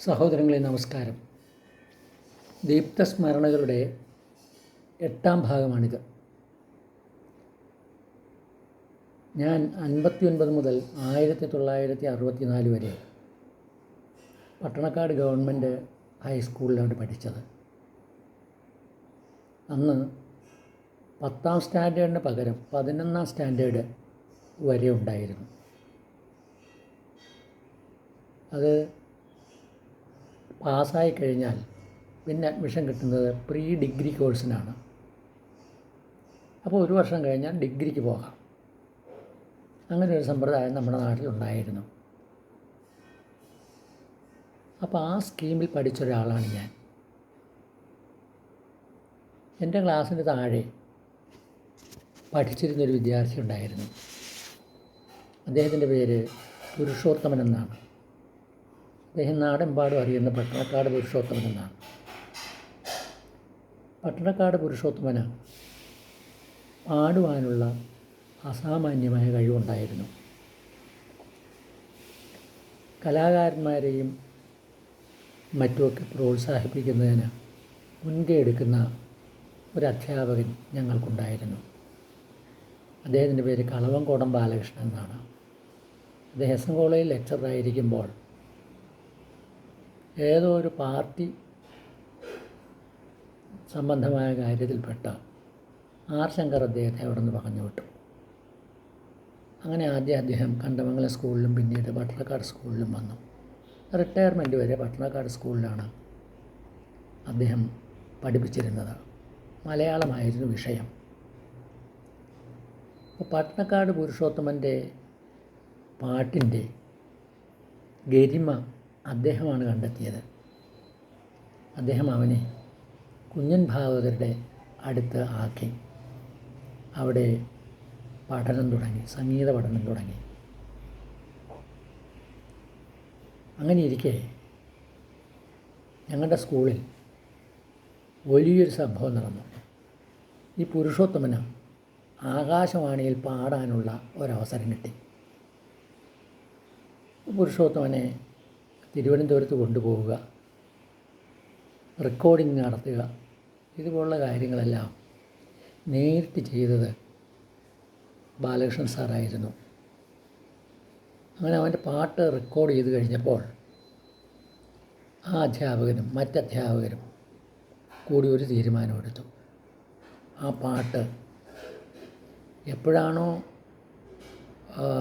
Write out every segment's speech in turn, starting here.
സഹോദരങ്ങളെ നമസ്കാരം. ദീപ്തസ്മരണകളുടെ എട്ടാം ഭാഗമാണിത്. ഞാൻ അൻപത്തി ഒൻപത് മുതൽ ആയിരത്തി തൊള്ളായിരത്തി അറുപത്തി നാല് വരെ പട്ടണക്കാട് ഗവൺമെന്റ് ഹൈസ്കൂളിലാണ് പഠിച്ചത്. അന്ന് പത്താം സ്റ്റാൻഡേർഡിന് പകരം പതിനൊന്നാം സ്റ്റാൻഡേർഡ് വരെ ഉണ്ടായിരുന്നു. അത് പാസ്സായി കഴിഞ്ഞാൽ പിന്നെ അഡ്മിഷൻ കിട്ടുന്നത് പ്രീ ഡിഗ്രി കോഴ്സിനാണ് അപ്പോൾ ഒരു വർഷം കഴിഞ്ഞാൽ ഡിഗ്രിക്ക് പോകാം. അങ്ങനെ ഒരു സമ്പ്രദായം നമ്മുടെ നാട്ടിലുണ്ടായിരുന്നു അപ്പോൾ ആ സ്കീമിൽ പഠിച്ച ഒരാളാണ് ഞാൻ. എന്റെ ക്ലാസ്സിന് താഴെ പഠിച്ചിരുന്നൊരു വിദ്യാർത്ഥി ഉണ്ടായിരുന്നു. അദ്ദേഹത്തിന്റെ പേര് പുരുഷോത്തമൻ എന്നാണ്. അദ്ദേഹം നാടെമ്പാടും അറിയുന്ന പട്ടണക്കാട് പുരുഷോത്തമൻ എന്നാണ് പട്ടണക്കാട് പുരുഷോത്തമന് പാടുവാനുള്ള അസാമാന്യമായ കഴിവുണ്ടായിരുന്നു. കലാകാരന്മാരെയും മറ്റുമൊക്കെ പ്രോത്സാഹിപ്പിക്കുന്നതിന് മുൻകൈ എടുക്കുന്ന ഒരു അധ്യാപകൻ ഞങ്ങൾക്കുണ്ടായിരുന്നു. അദ്ദേഹത്തിന്റെ പേര് കളവങ്കോടം ബാലകൃഷ്ണൻ എന്നാണ്. അദ്ദേഹം എസ് എൻ കോളേജിൽ ലെക്ചറായിരിക്കുമ്പോൾ ഏതോ ഒരു പാർട്ടി സംബന്ധമായ കാര്യത്തിൽപ്പെട്ട ആർ ശങ്കർ അദ്ദേഹത്തെ അവിടെ നിന്ന് പറഞ്ഞു വിട്ടു. അങ്ങനെ ആദ്യം അദ്ദേഹം കണ്ടമംഗലം സ്കൂളിലും പിന്നീട് പട്ടണക്കാട് സ്കൂളിലും വന്നു. റിട്ടയർമെന്റ് വരെ പട്ടണക്കാട് സ്കൂളിലാണ് അദ്ദേഹം പഠിപ്പിച്ചിരുന്നത്. മലയാളമായിരുന്നു വിഷയം. അപ്പോൾ പട്ടണക്കാട് പുരുഷോത്തമന്റെ പാട്ടിന്റെ ഗരിമ അദ്ദേഹമാണ് കണ്ടെത്തിയത്. അദ്ദേഹം അവനെ കുഞ്ഞൻ ഭാഗവതരുടെ അടുത്ത് ആക്കി. അവിടെ പഠനം തുടങ്ങി സംഗീത പഠനം തുടങ്ങി. അങ്ങനെ ഇരിക്കെ ഞങ്ങളുടെ സ്കൂളിൽ വലിയൊരു സംഭവം നടന്നു. ഈ പുരുഷോത്തമന് ആകാശവാണിയിൽ പാടാനുള്ള ഒരവസരം കിട്ടി. പുരുഷോത്തമനെ തിരുവനന്തപുരത്ത് കൊണ്ടുപോവുക. റെക്കോർഡിംഗ് നടത്തുക. ഇതുപോലുള്ള കാര്യങ്ങളെല്ലാം നേരിട്ട് ചെയ്തത് ബാലകൃഷ്ണൻ സാറായിരുന്നു. അങ്ങനെ അവന്റെ പാട്ട് റെക്കോർഡ് ചെയ്ത് കഴിഞ്ഞപ്പോൾ ആ അധ്യാപകനും മറ്റധ്യാപകരും കൂടി ഒരു തീരുമാനമെടുത്തു. ആ പാട്ട് എപ്പോഴാണോ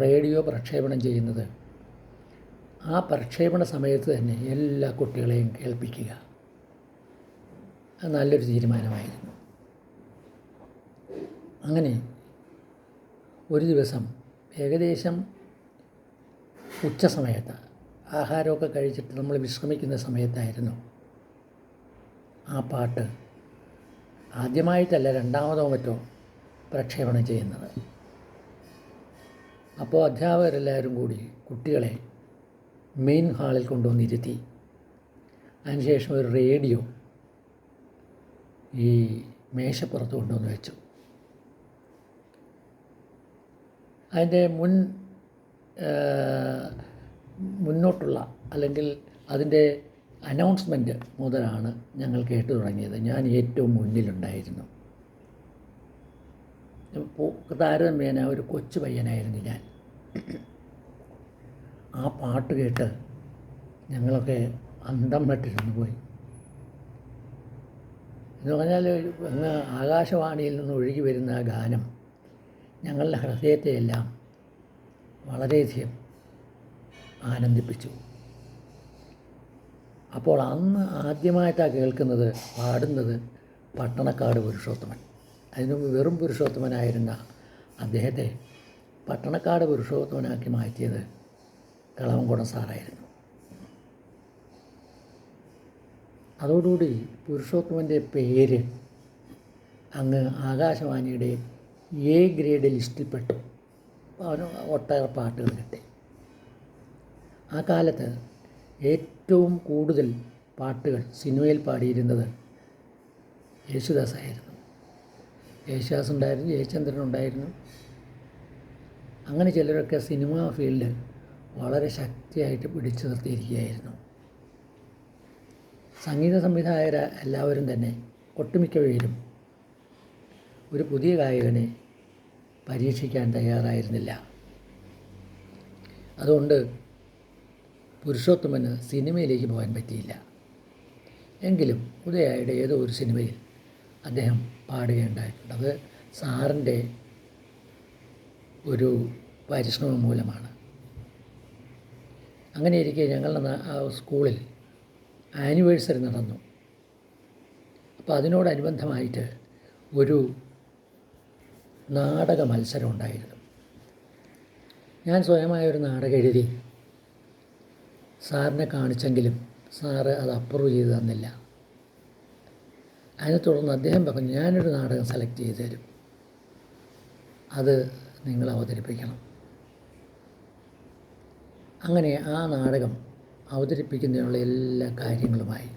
റേഡിയോ പ്രക്ഷേപണം ചെയ്യുന്നത് ആ പ്രക്ഷേപണ സമയത്ത് തന്നെ എല്ലാ കുട്ടികളെയും കേൾപ്പിക്കുക അത് നല്ലൊരു തീരുമാനമായിരുന്നു. അങ്ങനെ ഒരു ദിവസം ഏകദേശം ഉച്ച സമയത്ത് ആഹാരമൊക്കെ കഴിച്ചിട്ട് നമ്മൾ വിശ്രമിക്കുന്ന സമയത്തായിരുന്നു ആ പാട്ട് ആദ്യമായിട്ടല്ല രണ്ടാമതോ മറ്റോ പ്രക്ഷേപണം ചെയ്യുന്നത്. അപ്പോൾ അധ്യാപകരെല്ലാവരും കൂടി കുട്ടികളെ മെയിൻ ഹാളിൽ കൊണ്ടുവന്നിരുത്തി. അതിനുശേഷം ഒരു റേഡിയോ ഈ മേശപ്പുറത്ത് കൊണ്ടുവന്ന് വെച്ചു. അതിന്റെ മുൻ മുന്നോട്ടുള്ള അല്ലെങ്കിൽ അതിന്റെ അനൗൺസ്മെന്റ് മുതലാണ് ഞങ്ങൾ കേട്ടു തുടങ്ങിയത്. ഞാൻ ഏറ്റവും മുന്നിലുണ്ടായിരുന്നു. താരതമ്യേന ഒരു കൊച്ചു പയ്യനായിരുന്നു ഞാൻ. ആ പാട്ട് കേട്ട് ഞങ്ങളൊക്കെ അന്തം വെട്ടിരുന്നു പോയി. എന്ന് പറഞ്ഞാൽ അങ്ങ് ആകാശവാണിയിൽ നിന്ന് ഒഴുകി വരുന്ന ആ ഗാനം ഞങ്ങളുടെ ഹൃദയത്തെയെല്ലാം വളരെയധികം ആനന്ദിപ്പിച്ചു. അപ്പോൾ അന്ന് ആദ്യമായിട്ടാണ് കേൾക്കുന്നത് പാടുന്നത് പട്ടണക്കാട് പുരുഷോത്തമൻ. അതിനു വെറും പുരുഷോത്തമനായിരുന്ന അദ്ദേഹത്തെ പട്ടണക്കാട് പുരുഷോത്തമനാക്കി മാറ്റിയത് കളവൻകുടം സാറായിരുന്നു. അതോടുകൂടി പുരുഷോത്തമന്റെ പേര് അങ്ങ് ആകാശവാണിയുടെ എ ഗ്രേഡ് ലിസ്റ്റിൽപ്പെട്ടു. അവന് ഒട്ടേറെ പാട്ടുകൾ കിട്ടി. ആ കാലത്ത് ഏറ്റവും കൂടുതൽ പാട്ടുകൾ സിനിമയിൽ പാടിയിരുന്നത് യേശുദാസായിരുന്നു. യേശുദാസ് ഉണ്ടായിരുന്നു ജയചന്ദ്രൻ ഉണ്ടായിരുന്നു. അങ്ങനെ ചിലരൊക്കെ സിനിമാ ഫീൽഡ് വളരെ ശക്തിയായിട്ട് പിടിച്ചു നിർത്തിയിരിക്കുകയായിരുന്നു. സംഗീത സംവിധായകർ എല്ലാവരും തന്നെ ഒട്ടുമിക്ക പേരും ഒരു പുതിയ ഗായകനെ പരീക്ഷിക്കാൻ തയ്യാറായിരുന്നില്ല. അതുകൊണ്ട് പുരുഷോത്തമന് സിനിമയിലേക്ക് പോകാൻ പറ്റിയില്ല. എങ്കിലും ഉദയായുടെ ഏതോ ഒരു സിനിമയിൽ അദ്ദേഹം പാടുകയുണ്ടായിട്ടുണ്ട്. അത് സാറിന്റെ ഒരു പരിശ്രമം മൂലമാണ്. അങ്ങനെ ഇരിക്കെ ഞങ്ങളുടെ സ്കൂളിൽ ആനിവേഴ്സറി നടന്നു. അപ്പോൾ അതിനോടനുബന്ധമായിട്ട് ഒരു നാടക മത്സരം ഉണ്ടായിരുന്നു ഞാൻ സ്വയമായ ഒരു നാടകം എഴുതി സാറിനെ കാണിച്ചെങ്കിലും സാറ് അത് അപ്രൂവ് ചെയ്ത് തന്നില്ല. അതിനെ തുടർന്ന് അദ്ദേഹം പറഞ്ഞു ഞാനൊരു നാടകം സെലക്ട് ചെയ്ത് തരും. അത് നിങ്ങൾ അവതരിപ്പിക്കണം. അങ്ങനെ ആ നാടകം അവതരിപ്പിക്കുന്നതിനുള്ള എല്ലാ കാര്യങ്ങളുമായി.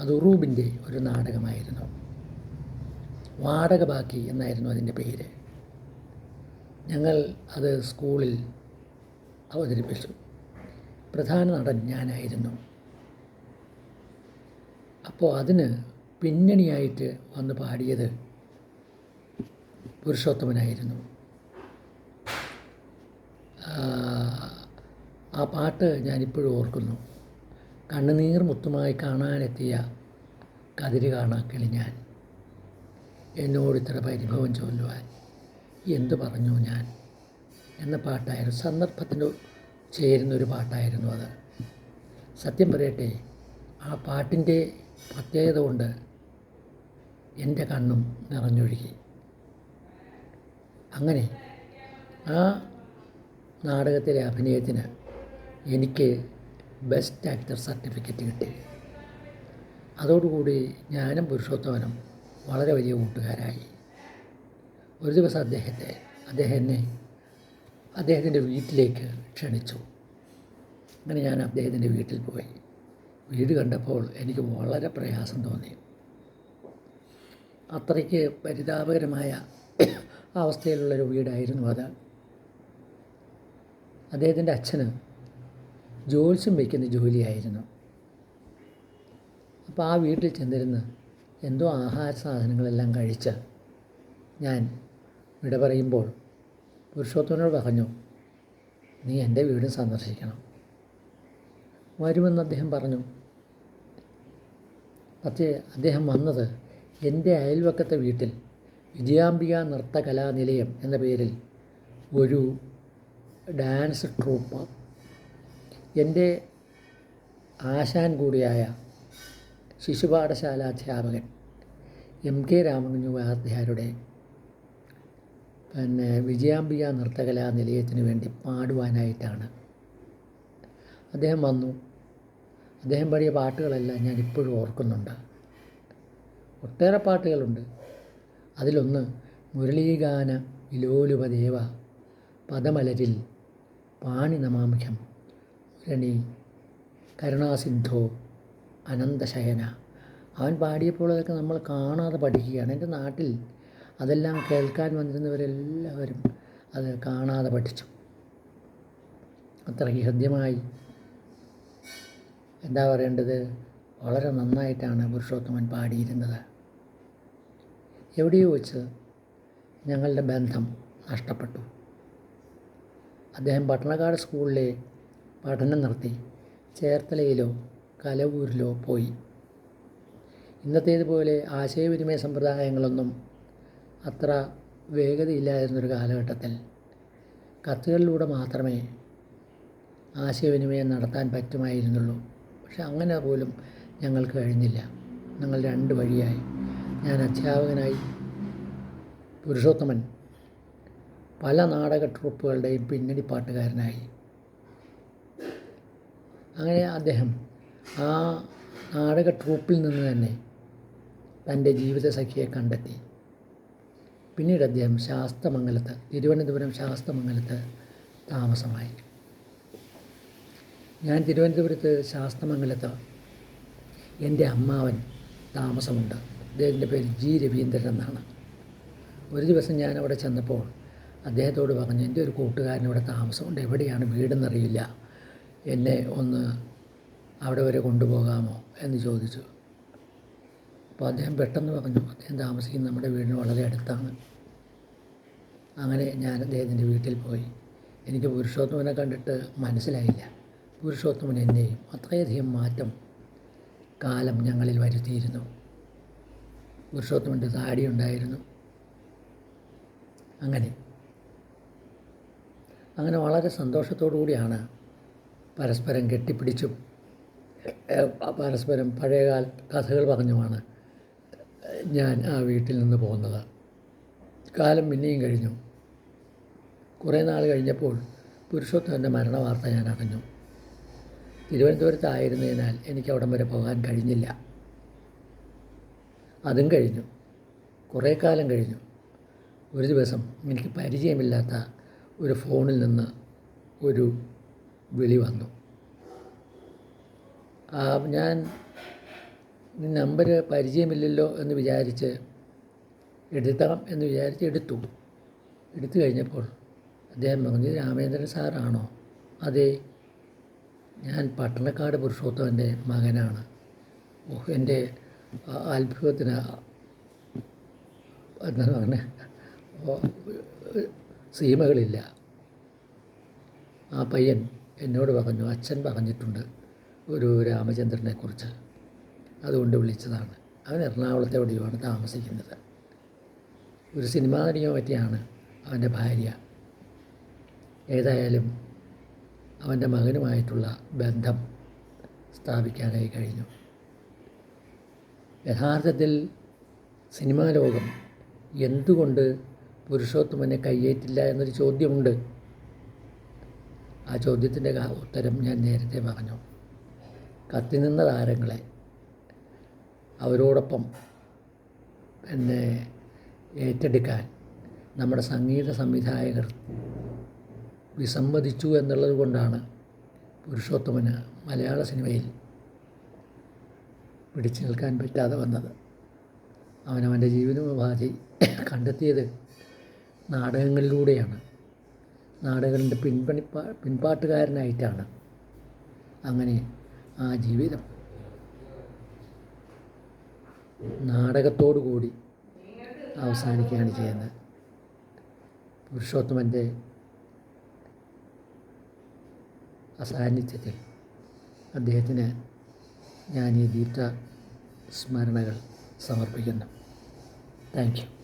അത് ഉറൂബിന്റെ ഒരു നാടകമായിരുന്നു. വാടക ബാക്കി എന്നായിരുന്നു അതിന്റെ പേര്. ഞങ്ങൾ അത് സ്കൂളിൽ അവതരിപ്പിച്ചു. പ്രധാന നടൻ ഞാനായിരുന്നു. അപ്പോൾ അതിന് പിന്നണിയായിട്ട് വന്ന് പാടിയത് പുരുഷോത്തമനായിരുന്നു. പാട്ട് ഞാനിപ്പോഴും ഓർക്കുന്നു. കണ്ണുനീർ മുത്തുമായി കാണാനെത്തിയ കതിര് കാണാക്കിളി ഞാൻ എന്നോട് ഇത്ര പരിഭവം ചൊല്ലുവാൻ എന്തു പറഞ്ഞു ഞാൻ? എന്ന പാട്ടായിരുന്നു. സന്ദർഭത്തിന് ചേരുന്നൊരു പാട്ടായിരുന്നു അത്. സത്യം പറയട്ടെ ആ പാട്ടിന്റെ പ്രത്യേകത കൊണ്ട് എന്റെ കണ്ണും നിറഞ്ഞൊഴുകി. അങ്ങനെ ആ നാടകത്തിലെ അഭിനയത്തിന് എനിക്ക് ബെസ്റ്റ് ആക്ടർ സർട്ടിഫിക്കറ്റ് കിട്ടി. അതോടുകൂടി ഞാനും പുരുഷോത്തമനും വളരെ വലിയ കൂട്ടുകാരായി. ഒരു ദിവസം അദ്ദേഹത്തെ അദ്ദേഹം എന്നെ അദ്ദേഹത്തിന്റെ വീട്ടിലേക്ക് ക്ഷണിച്ചു. അങ്ങനെ ഞാൻ അദ്ദേഹത്തിന്റെ വീട്ടിൽ പോയി. വീട് കണ്ടപ്പോൾ എനിക്ക് വളരെ പ്രയാസം തോന്നി. അത്രയ്ക്ക് പരിതാപകരമായ അവസ്ഥയിലുള്ളൊരു വീടായിരുന്നു അത്. അദ്ദേഹത്തിന്റെ അച്ഛന് ജോത്സ്യം വയ്ക്കുന്ന ജോലിയായിരുന്നു. അപ്പോൾ ആ വീട്ടിൽ ചെന്നിരുന്ന് എന്തോ ആഹാര സാധനങ്ങളെല്ലാം കഴിച്ച് ഞാൻ വിട പറയുമ്പോൾ പുരുഷോത്തമനോട് പറഞ്ഞു നീ എന്റെ വീടും സന്ദർശിക്കണം. വരുമെന്ന് അദ്ദേഹം പറഞ്ഞു. പക്ഷേ അദ്ദേഹം വന്നത് എന്റെ അയൽവക്കത്തെ വീട്ടിൽ വിജയാംബിക നൃത്തകലാനിലയം എന്ന പേരിൽ ഒരു ഡാൻസ് ട്രൂപ്പ് എന്റെ ആശാൻ കൂടിയായ ശിശുപാഠശാലാധ്യാപകൻ എം കെ രാമകുഞ്ഞു വാദ്യാരുടെ പിന്നെ വിജയാംബിക നൃത്തകലാ നിലയത്തിന് വേണ്ടി പാടുവാനായിട്ടാണ് അദ്ദേഹം വന്നു. അദ്ദേഹം പാടിയ പാട്ടുകളെല്ലാം ഞാൻ ഇപ്പോഴും ഓർക്കുന്നുണ്ട്. ഒട്ടേറെ പാട്ടുകളുണ്ട്. അതിലൊന്ന് മുരളീഗാന വിലോലുപദേവ പദമലരിൽ പാണി നമാമുഖ്യം മുരണി കരുണാസിദ്ധോ അനന്തശയന. അവൻ പാടിയപ്പോൾ അതൊക്കെ നമ്മൾ കാണാതെ പഠിക്കുകയാണ്. എന്റെ നാട്ടിൽ അതെല്ലാം കേൾക്കാൻ വന്നിരുന്നവരെല്ലാവരും അത് കാണാതെ പഠിച്ചു. അത്രയ്ക്ക് ഹൃദ്യമായി. എന്താ പറയേണ്ടത്? വളരെ നന്നായിട്ടാണ് പുരുഷോത്തമൻ പാടിയിരുന്നത്. എവിടെയോ വെച്ച് ഞങ്ങളുടെ ബന്ധം നഷ്ടപ്പെട്ടു. അദ്ദേഹം പട്ടണക്കാട് സ്കൂളിലെ പഠനം നടത്തി ചേർത്തലയിലോ കലവൂരിലോ പോയി. ഇന്നത്തേതുപോലെ ആശയവിനിമയ സമ്പ്രദായങ്ങളൊന്നും അത്ര വേഗതയില്ലായിരുന്നൊരു കാലഘട്ടത്തിൽ കത്തുകളിലൂടെ മാത്രമേ ആശയവിനിമയം നടത്താൻ പറ്റുമായിരുന്നുള്ളൂ. പക്ഷെ അങ്ങനെ പോലും ഞങ്ങൾക്ക് കഴിഞ്ഞില്ല. ഞങ്ങൾ രണ്ട് വഴിയായി. ഞാൻ അധ്യാപകനായി പുരുഷോത്തമൻ പല നാടക ട്രൂപ്പുകളുടെയും പിന്നണി പാട്ടുകാരനായി. അങ്ങനെ അദ്ദേഹം ആ നാടക ട്രൂപ്പിൽ നിന്ന് തന്നെ തന്റെ ജീവിത സഖിയെ കണ്ടെത്തി. പിന്നീട് അദ്ദേഹം ശാസ്തമംഗലത്ത് തിരുവനന്തപുരം ശാസ്തമംഗലത്ത് താമസമായി. ഞാൻ തിരുവനന്തപുരത്ത് ശാസ്തമംഗലത്ത് എന്റെ അമ്മാവൻ താമസമുണ്ട്. അദ്ദേഹത്തിന്റെ പേര് ജി രവീന്ദ്രൻ എന്നാണ്. ഒരു ദിവസം ഞാൻ അവിടെ ചെന്നപ്പോൾ അദ്ദേഹത്തോട് പറഞ്ഞു എന്റെ ഒരു കൂട്ടുകാരൻ ഇവിടെ താമസമുണ്ട്. എവിടെയാണ് വീടെന്നറിയില്ല. എന്നെ ഒന്ന് അവിടെ വരെ കൊണ്ടുപോകാമോ എന്ന് ചോദിച്ചു. അപ്പോൾ അദ്ദേഹം പെട്ടെന്ന് പറഞ്ഞു അദ്ദേഹം താമസിക്കുന്ന നമ്മുടെ വീടിന് വളരെ അടുത്താണ്. അങ്ങനെ ഞാൻ അദ്ദേഹത്തിന്റെ വീട്ടിൽ പോയി. എനിക്ക് പുരുഷോത്തമനെ കണ്ടിട്ട് മനസ്സിലായില്ല. പുരുഷോത്തമൻ എന്നെയും അത്രയധികം മാറ്റം കാലം ഞങ്ങളിൽ വരുത്തിയിരുന്നു. പുരുഷോത്തമന്റെ താടി ഉണ്ടായിരുന്നു. അങ്ങനെ. അങ്ങനെ വളരെ സന്തോഷത്തോടു കൂടിയാണ് പരസ്പരം കെട്ടിപ്പിടിച്ചും പരസ്പരം പഴയകാല കഥകൾ പറഞ്ഞുമാണ് ഞാൻ ആ വീട്ടിൽ നിന്ന് പോകുന്നത്. കാലം പിന്നെയും കഴിഞ്ഞു. കുറേ നാൾ കഴിഞ്ഞപ്പോൾ പുരുഷോത്തമന്റെ മരണ വാർത്ത ഞാൻ അറിഞ്ഞു. തിരുവനന്തപുരത്തായിരുന്നതിനാൽ എനിക്ക് അവിടം വരെ പോകാൻ കഴിഞ്ഞില്ല. അതും കഴിഞ്ഞു. കുറേ കാലം കഴിഞ്ഞു. ഒരു ദിവസം എനിക്ക് പരിചയമില്ലാത്ത ഒരു ഫോണിൽ നിന്ന് ഒരു വിളി വന്നു ഞാൻ നമ്പർ പരിചയമില്ലല്ലോ എന്ന് വിചാരിച്ച് എടുത്താം എന്ന് വിചാരിച്ച് എടുത്തു. എടുത്തു കഴിഞ്ഞപ്പോൾ അദ്ദേഹം പറഞ്ഞു "ഇത് രാമേന്ദ്രൻ സാറാണോ? അതെ ഞാൻ പട്ടണക്കാട് പുരുഷോത്തമന്റെ മകനാണ്. ഓഹ് എന്റെ അത്ഭുതത്തിന് എന്താണ് പറഞ്ഞത് സീമകളില്ല. ആ പയ്യൻ എന്നോട് പറഞ്ഞു അച്ഛൻ പറഞ്ഞിട്ടുണ്ട് ഒരു രാമചന്ദ്രനെക്കുറിച്ച്. അതുകൊണ്ട് വിളിച്ചതാണ്. അവൻ എറണാകുളത്തെ എവിടെയുമാണ് താമസിക്കുന്നത്. ഒരു സിനിമാ നടിയോ പറ്റിയാണ് അവന്റെ ഭാര്യ. ഏതായാലും അവന്റെ മകനുമായിട്ടുള്ള ബന്ധം സ്ഥാപിക്കാനായി കഴിഞ്ഞു. യഥാർത്ഥത്തിൽ സിനിമാ ലോകം എന്തുകൊണ്ട് പുരുഷോത്തമനെ കയ്യേറ്റില്ല എന്നൊരു ചോദ്യമുണ്ട്. ആ ചോദ്യത്തിന്റെ ഉത്തരം ഞാൻ നേരത്തെ പറഞ്ഞു. കത്തിനിന്ന താരങ്ങളെ അവരോടൊപ്പം പിന്നെ ഏറ്റെടുക്കാൻ നമ്മുടെ സംഗീത സംവിധായകർ വിസമ്മതിച്ചു എന്നുള്ളത് കൊണ്ടാണ് പുരുഷോത്തമന് മലയാള സിനിമയിൽ പിടിച്ചു നിൽക്കാൻ പറ്റാതെ വന്നത്. അവനവന്റെ ജീവിതോപാധി കണ്ടെത്തിയത് നാടകങ്ങളിലൂടെയാണ്. നാടകങ്ങളുടെ പിൻപണി പിൻപാട്ടുകാരനായിട്ടാണ് അങ്ങനെ ആ ജീവിതം. നാടകത്തോടു കൂടി അവസാനിക്കുകയാണ് ചെയ്യുന്നത്. പുരുഷോത്തമന്റെ അസാന്നിധ്യത്തിൽ അദ്ദേഹത്തിന് ഞാൻ ഈ ദീപ്ത സ്മരണകൾ സമർപ്പിക്കുന്നു. Thank you.